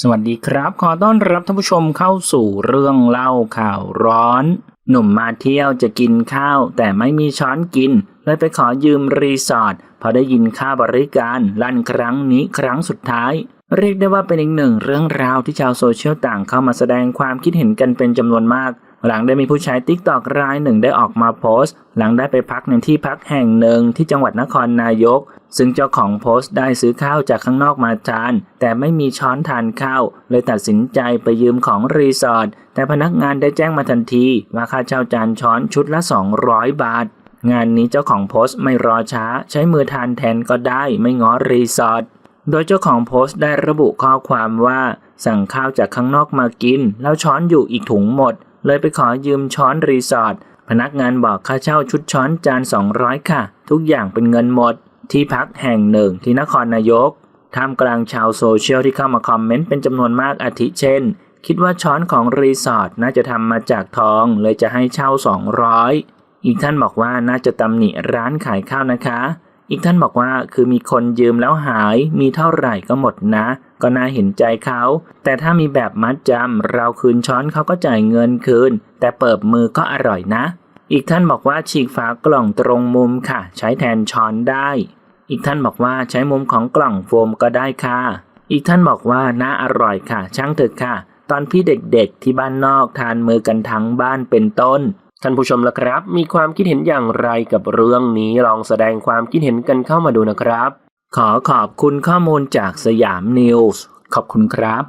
สวัสดีครับ ขอต้อนรับท่านผู้ชมเข้าสู่เรื่องเล่าข่าวร้อน หนุ่มมาเที่ยวจะกินข้าว แต่ไม่มีช้อนกิน เลยไปขอยืมรีสอร์ทพอได้ยินค่าบริการลั่นครั้งนี้ครั้งสุดท้าย เรียกได้ว่าเป็นอีกหนึ่งเรื่องราวที่ชาวโซเชียลต่างเข้ามาแสดงความคิดเห็นกันเป็นจำนวนมาก หลังได้มีผู้ใช้ติ๊กตอกรายหนึ่งได้ออกมาโพสต์ หลังได้ไปพักในที่พักแห่งหนึ่งที่จังหวัดนครนายก ซึ่งเจ้าของโพสต์ได้ซื้อข้าวจากข้างนอกมาทาน แต่ไม่มีช้อนทานข้าว เลยตัดสินใจไปยืมของรีสอร์ทแต่พนักงานได้แจ้งมาทันทีว่าค่าเช่าจานช้อนชุดละ 200 บาท งานนี้เจ้าของโพสต์ไม่รอช้า ใช้มือทานแทนก็ได้ไม่ง้อรีสอร์ทโดยเจ้าของโพสต์ได้ระบุข้อความว่า สั่งข้าวจากข้างนอกมากิน แล้วช้อนอยู่อีกถุงหมด เลยไปขอยืมช้อนรีสอร์ทพนักงานบอกค่าเช่าชุดช้อนจาน 200 ค่ะ ทุกอย่างเป็นเงินหมด ที่พักแห่งหนึ่งที่นครนายกท่ามกลางชาวโซเชียลที่เข้ามาคอมเมนต์เป็นจำนวนมากอาทิเช่น คิดว่าช้อนของรีสอร์ทน่าจะทำมาจากทองเลยจะให้เช่า 200 อีกท่านบอกว่าน่าจะตำหนิร้านขายข้าวนะคะ อีกท่านบอกว่าคือมีคนยืมแล้วหาย มีเท่าไหร่ก็หมดนะ ก็น่าเห็นใจเขา แต่ถ้ามีแบบมัดจำเราคืนช้อนเขาก็จ่ายเงินคืน แต่เปิบมือก็อร่อยนะ อีกท่านบอกว่าฉีกฝากล่องตรงมุมค่ะ ใช้แทนช้อนได้ อีกท่านบอกว่าใช้มุมของกล่องโฟมก็ได้ค่ะ อีกท่านบอกว่าน่าอร่อยค่ะ ช่างเถอะค่ะ ตอนพี่เด็กๆที่บ้านนอกทานมือกันทั้งบ้านเป็นต้น ท่านผู้ชมล่ะครับ มีความคิดเห็นอย่างไรกับเรื่องนี้ลองแสดงความคิดเห็นกันเข้ามาดูนะครับ ขอขอบคุณข้อมูลจากสยามนิวส์ขอบคุณครับ